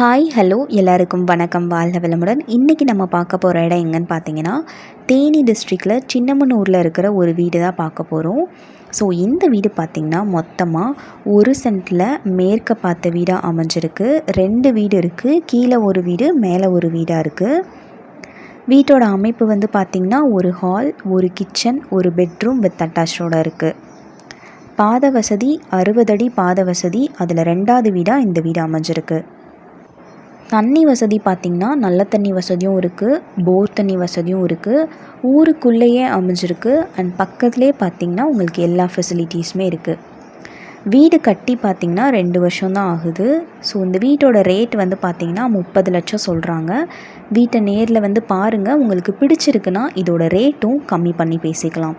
Hi hello எல்லாருக்கும் வணக்கம். வாழ்க வளமுடன். இன்றைக்கி நம்ம பார்க்க போகிற இடம் எங்கன்னு பார்த்தீங்கன்னா தேனி டிஸ்ட்ரிக்டில் சின்னமனூரில் இருக்கிற ஒரு வீடு தான் பார்க்க போகிறோம் ஸோ இந்த வீடு பார்த்திங்கன்னா மொத்தமாக ஒரு சென்ட்டில் மேற்க பார்த்த வீடாக அமைஞ்சிருக்கு. ரெண்டு வீடு இருக்குது கீழே ஒரு வீடு மேலே ஒரு வீடாக இருக்குது வீட்டோட அமைப்பு வந்து பார்த்திங்கன்னா ஒரு ஹால் ஒரு கிச்சன் ஒரு பெட்ரூம் வித் அட்டாச்சோடு இருக்குது பாத வசதி அறுபது அடி பாத வசதி. அதில் ரெண்டாவது வீடாக இந்த வீடு அமைஞ்சிருக்கு. தண்ணி வசதி பார்த்திங்கன்னா நல்ல தண்ணி வசதியும் இருக்குது போர் தண்ணி வசதியும் இருக்குது ஊருக்குள்ளேயே அமைஞ்சிருக்கு அண்ட் பக்கத்துலேயே பார்த்திங்கன்னா உங்களுக்கு எல்லா ஃபெசிலிட்டிஸுமே இருக்குது வீடு கட்டி பார்த்திங்கன்னா ரெண்டு வருஷம் தான் ஆகுது. ஸோ இந்த வீட்டோட ரேட் வந்து பார்த்திங்கன்னா முப்பது லட்சம் சொல்கிறாங்க வீட்டை நேரில் வந்து பாருங்கள் உங்களுக்கு பிடிச்சிருக்குன்னா இதோட ரேட்டும் கம்மி பண்ணி பேசிக்கலாம்.